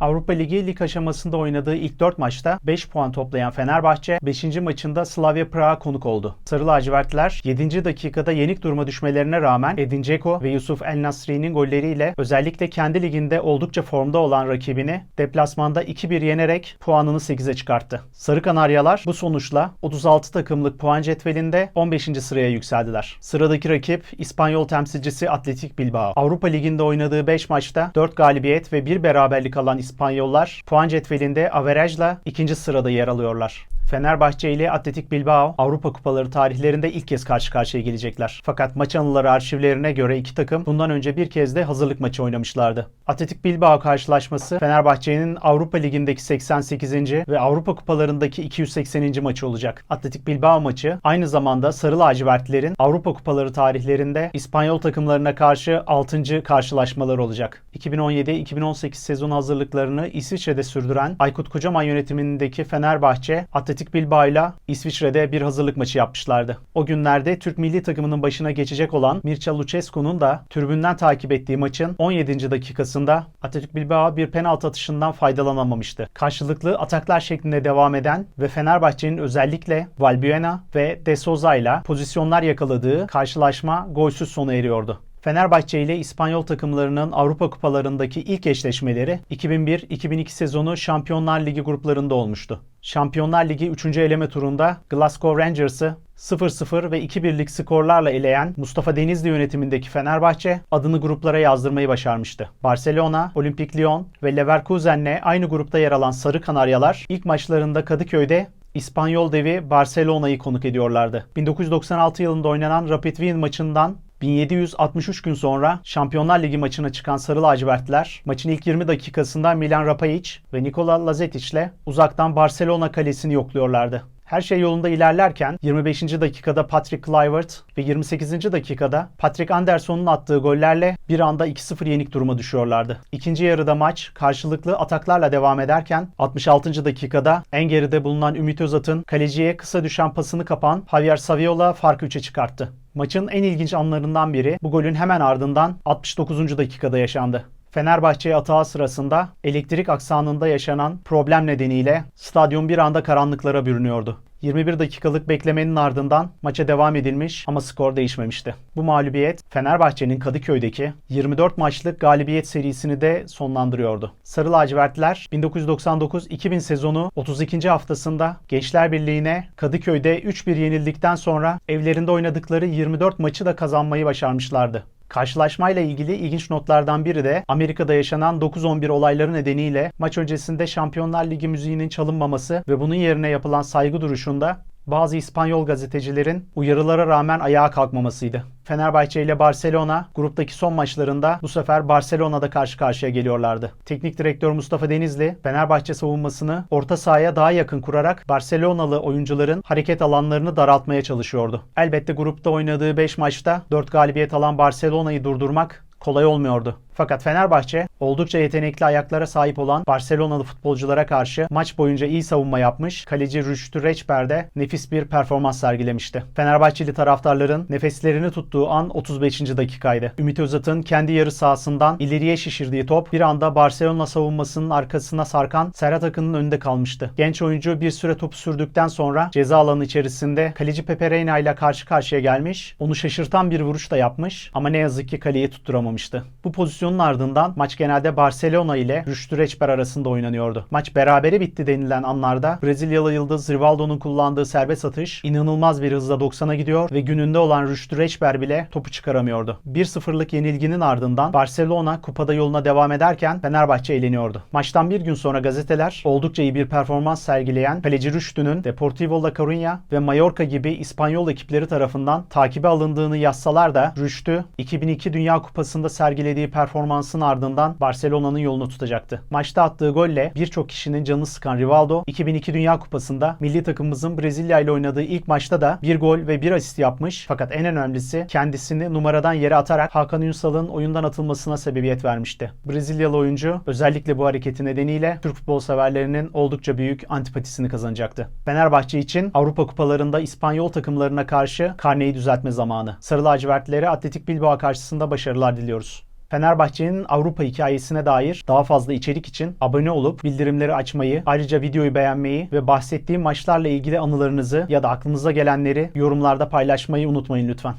Avrupa Ligi lig aşamasında oynadığı ilk 4 maçta 5 puan toplayan Fenerbahçe 5. maçında Slavia Prag'a konuk oldu. Sarı lacivertler 7. dakikada yenik duruma düşmelerine rağmen Edin Dzeko ve Yusuf El Nasri'nin golleriyle özellikle kendi liginde oldukça formda olan rakibini deplasmanda 2-1 yenerek puanını 8'e çıkarttı. Sarı Kanaryalar bu sonuçla 36 takımlık puan cetvelinde 15. sıraya yükseldiler. Sıradaki rakip İspanyol temsilcisi Atletik Bilbao. Avrupa Ligi'nde oynadığı 5 maçta 4 galibiyet ve 1 beraberlik alan İspanyollar puan cetvelinde averajla ikinci sırada yer alıyorlar. Fenerbahçe ile Atletik Bilbao Avrupa Kupaları tarihlerinde ilk kez karşı karşıya gelecekler. Fakat maç anıları arşivlerine göre iki takım bundan önce bir kez de hazırlık maçı oynamışlardı. Atletik Bilbao karşılaşması Fenerbahçe'nin Avrupa Ligi'ndeki 88. ve Avrupa Kupalarındaki 280. maçı olacak. Atletik Bilbao maçı aynı zamanda Sarı Lacivertlerin Avrupa Kupaları tarihlerinde İspanyol takımlarına karşı 6. karşılaşmaları olacak. 2017-2018 sezon hazırlıklarını İsviçre'de sürdüren Aykut Kocaman yönetimindeki Fenerbahçe Atletik Bilbao ile İsviçre'de bir hazırlık maçı yapmışlardı. O günlerde Türk milli takımının başına geçecek olan Mircea Lucescu'nun da tribünden takip ettiği maçın 17. dakikasında Atletik Bilbao bir penaltı atışından faydalanamamıştı. Karşılıklı ataklar şeklinde devam eden ve Fenerbahçe'nin özellikle Valbuena ve De Souza ile pozisyonlar yakaladığı karşılaşma golsüz sona eriyordu. Fenerbahçe ile İspanyol takımlarının Avrupa kupalarındaki ilk eşleşmeleri 2001-2002 sezonu Şampiyonlar Ligi gruplarında olmuştu. Şampiyonlar Ligi 3. eleme turunda Glasgow Rangers'ı 0-0 ve 2-1'lik skorlarla eleyen Mustafa Denizli yönetimindeki Fenerbahçe adını gruplara yazdırmayı başarmıştı. Barcelona, Olimpik Lyon ve Leverkusen'le aynı grupta yer alan Sarı Kanaryalar ilk maçlarında Kadıköy'de İspanyol devi Barcelona'yı konuk ediyorlardı. 1996 yılında oynanan Rapid Wien maçından 1763 gün sonra Şampiyonlar Ligi maçına çıkan Sarı Lacivertler maçın ilk 20 dakikasında Milan Rapajic ve Nikola Lazetic ile uzaktan Barcelona kalesini yokluyorlardı. Her şey yolunda ilerlerken 25. dakikada Patrick Kluivert ve 28. dakikada Patrick Anderson'un attığı gollerle bir anda 2-0 yenik duruma düşüyorlardı. İkinci yarıda maç karşılıklı ataklarla devam ederken 66. dakikada en geride bulunan Ümit Özat'ın kaleciye kısa düşen pasını kapan Javier Saviola farkı 3'e çıkarttı. Maçın en ilginç anlarından biri bu golün hemen ardından 69. dakikada yaşandı. Fenerbahçe'ye atağı sırasında elektrik aksanında yaşanan problem nedeniyle stadyum bir anda karanlıklara bürünüyordu. 21 dakikalık beklemenin ardından maça devam edilmiş ama skor değişmemişti. Bu mağlubiyet Fenerbahçe'nin Kadıköy'deki 24 maçlık galibiyet serisini de sonlandırıyordu. Sarı lacivertler 1999-2000 sezonu 32. haftasında Gençler Birliği'ne Kadıköy'de 3-1 yenildikten sonra evlerinde oynadıkları 24 maçı da kazanmayı başarmışlardı. Karşılaşmayla ilgili ilginç notlardan biri de Amerika'da yaşanan 9-11 olayları nedeniyle maç öncesinde Şampiyonlar Ligi müziğinin çalınmaması ve bunun yerine yapılan saygı duruşunda bazı İspanyol gazetecilerin uyarılara rağmen ayağa kalkmamasıydı. Fenerbahçe ile Barcelona gruptaki son maçlarında bu sefer Barcelona'da karşı karşıya geliyorlardı. Teknik direktör Mustafa Denizli Fenerbahçe savunmasını orta sahaya daha yakın kurarak Barcelonalı oyuncuların hareket alanlarını daraltmaya çalışıyordu. Elbette grupta oynadığı 5 maçta 4 galibiyet alan Barcelona'yı durdurmak kolay olmuyordu. Fakat Fenerbahçe oldukça yetenekli ayaklara sahip olan Barcelonalı futbolculara karşı maç boyunca iyi savunma yapmış, kaleci Rüştü Reçber de nefis bir performans sergilemişti. Fenerbahçeli taraftarların nefeslerini tuttuğu an 35. dakikaydı. Ümit Özat'ın kendi yarı sahasından ileriye şişirdiği top bir anda Barcelona savunmasının arkasına sarkan Serhat Akın'ın önünde kalmıştı. Genç oyuncu bir süre topu sürdükten sonra ceza alanı içerisinde kaleci Pepe Reina ile karşı karşıya gelmiş, onu şaşırtan bir vuruş da yapmış ama ne yazık ki kaleyi tutturamamıştı. Bu pozisyon pozisyonun ardından maç genelde Barcelona ile Rüştü Reçber arasında oynanıyordu. Maç berabere bitti denilen anlarda Brezilyalı yıldız Rivaldo'nun kullandığı serbest atış inanılmaz bir hızla 90'a gidiyor ve gününde olan Rüştü Reçber bile topu çıkaramıyordu. 1-0'lık yenilginin ardından Barcelona kupada yoluna devam ederken Fenerbahçe eğleniyordu. Maçtan bir gün sonra gazeteler oldukça iyi bir performans sergileyen kaleci Rüştü'nün Deportivo La Coruña ve Mallorca gibi İspanyol ekipleri tarafından takibe alındığını yazsalar da Rüştü 2002 Dünya Kupası'nda sergilediği performans performansın ardından Barcelona'nın yolunu tutacaktı. Maçta attığı golle birçok kişinin canını sıkan Rivaldo 2002 Dünya Kupası'nda milli takımımızın Brezilya ile oynadığı ilk maçta da bir gol ve bir asist yapmış. Fakat en önemlisi kendisini numaradan yere atarak Hakan Ünsal'ın oyundan atılmasına sebebiyet vermişti. Brezilyalı oyuncu özellikle bu hareketi nedeniyle Türk futbol severlerinin oldukça büyük antipatisini kazanacaktı. Fenerbahçe için Avrupa kupalarında İspanyol takımlarına karşı karneyi düzeltme zamanı. Sarı lacivertlere Atletik Bilbao karşısında başarılar diliyoruz. Fenerbahçe'nin Avrupa hikayesine dair daha fazla içerik için abone olup bildirimleri açmayı, ayrıca videoyu beğenmeyi ve bahsettiğim maçlarla ilgili anılarınızı ya da aklınıza gelenleri yorumlarda paylaşmayı unutmayın lütfen.